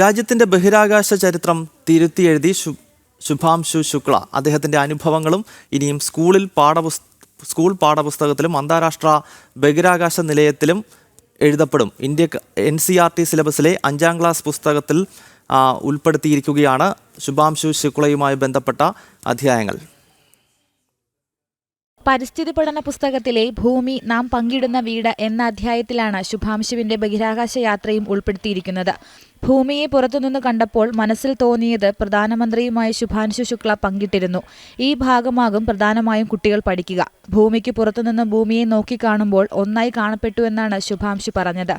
രാജ്യത്തിന്റെ ബഹിരാകാശ ചരിത്രം തിരുത്തിയെഴുതി ശു- ശുഭാംശു ശുക്ല. അദ്ദേഹത്തിന്റെ അനുഭവങ്ങളും ഇനിയും സ്കൂളിൽ പാഠപുസ് സ്കൂൾ പാഠപുസ്തകത്തിലും അന്താരാഷ്ട്ര ബഹിരാകാശ നിലയത്തിലും എഴുതപ്പെടും. India N C R T സിലബസിലെ അഞ്ചാം ക്ലാസ് പുസ്തകത്തിൽ ഉൾപ്പെടുത്തിയിരിക്കുകയാണ് ശുഭാംശു ശുക്ലയുമായി ബന്ധപ്പെട്ട അധ്യായങ്ങൾ. പരിസ്ഥിതി പഠന പുസ്തകത്തിലെ ഭൂമി നാം പങ്കിടുന്ന വീട് എന്ന അധ്യായത്തിലാണ് ശുഭാംശുവിന്റെ ബഹിരാകാശ യാത്രയും ഉൾപ്പെടുത്തിയിരിക്കുന്നത്. ഭൂമിയെ പുറത്തുനിന്ന് കണ്ടപ്പോൾ മനസ്സിൽ തോന്നിയത് പ്രധാനമന്ത്രിയുമായി ശുഭാംശു ശുക്ല പങ്കിട്ടിരുന്നു ഈ ഭാഗമാകും പ്രധാനമായും കുട്ടികൾ പഠിക്കുക ഭൂമിക്ക് പുറത്തുനിന്ന് ഭൂമിയെ നോക്കിക്കാണുമ്പോൾ ഒന്നായി കാണപ്പെട്ടു എന്നാണ് ശുഭാംശു പറഞ്ഞത്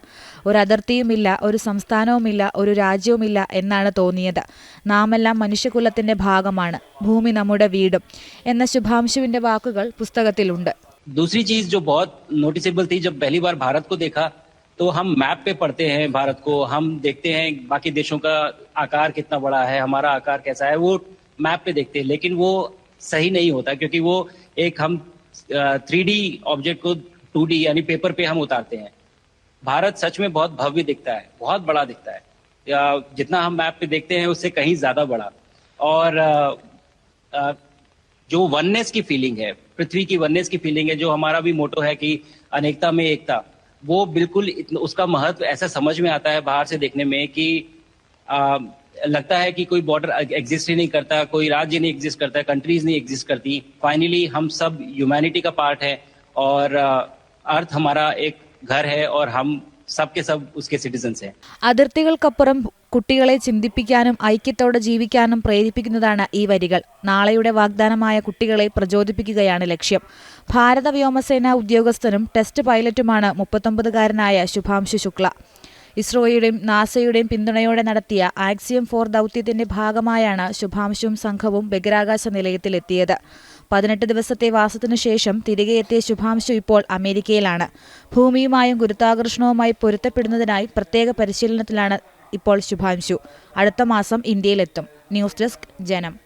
ഒരു അതിർത്തിയുമില്ല ഒരു സംസ്ഥാനവുമില്ല ഒരു രാജ്യവുമില്ല എന്നാണ് തോന്നിയത് നാമെല്ലാം മനുഷ്യകുലത്തിന്റെ ഭാഗമാണ് ഭൂമി നമ്മുടെ വീടും എന്ന ശുഭാംശുവിന്റെ വാക്കുകൾ പുസ്തകത്തിലുണ്ട് दूसरी चीज जो बहुत नोटिसेबल थी जब पहली बार भारत को देखा तो हम मैप पे पढ़ते हैं भारत को, हम देखते हैं बाकी देशों का आकार कितना बड़ा है, हमारा आकार कैसा है, वो मैप पे देखते हैं। लेकिन वो सही नहीं होता, क्योंकि वो एक हम थ्री ऑब्जेक्ट को टू यानी पेपर पे हम उतारते हैं। भारत सच में बहुत भव्य दिखता है, बहुत बड़ा दिखता है। जितना हम मैप पे देखते हैं, उससे कहीं ज़्यादा बड़ा। और जो वननेस की फीलिंग है, पृथ्वी की वननेस की फीलिंग है, जो हमारा भी मोटो है कि अनेकता में एकता। वो बिल्कुल इतना- उसका महत्व ऐसा समझ में आता है बाहर से देखने में कि आ, लगता है कि कोई बॉर्डर एग्जिस्ट ही नहीं करता कोई राज्य नहीं एग्जिस्ट करता कंट्रीज नहीं एग्जिस्ट करती फाइनली हम सब ह्यूमैनिटी का पार्ट है और अर्थ हमारा एक घर है और हम सब के सब उसके सिटीजन्स हैं അതിർത്തികൾക്കപ്പുറം കുട്ടികളെ ചിന്തിപ്പിക്കാനും ഐക്യത്തോടെ ജീവിക്കാനും പ്രേരിപ്പിക്കുന്നതാണ് ഈ വരികൾ. നാളെയുടെ വാഗ്ദാനമായ കുട്ടികളെ പ്രചോദിപ്പിക്കുകയാണ് ലക്ഷ്യം. ഭാരത വ്യോമസേന ഉദ്യോഗസ്ഥനും ടെസ്റ്റ് പൈലറ്റുമാണ് മുപ്പത്തൊമ്പതുകാരനായ ശുഭാംശു ശുക്ല. ഇസ്രോയുടെയും നാസയുടെയും പിന്തുണയോടെ നടത്തിയ ആക്സിയം ഫോർ ദൗത്യത്തിന്റെ ഭാഗമായാണ് ശുഭാംശുവും സംഘവും ബഹിരാകാശ നിലയത്തിലെത്തിയത്. പതിനെട്ട് ദിവസത്തെ വാസത്തിനു ശേഷം തിരികെ എത്തിയ ശുഭാംശു ഇപ്പോൾ അമേരിക്കയിലാണ്. ഭൂമിയുമായും ഗുരുത്വാകർഷണവുമായി പൊരുത്തപ്പെടുന്നതിനായി പ്രത്യേക പരിശീലനത്തിലാണ് ഇപ്പോൾ ശുഭാംശു. അടുത്ത മാസം ഇന്ത്യയിലെത്തും. ന്യൂസ് ഡെസ്ക് ജനം.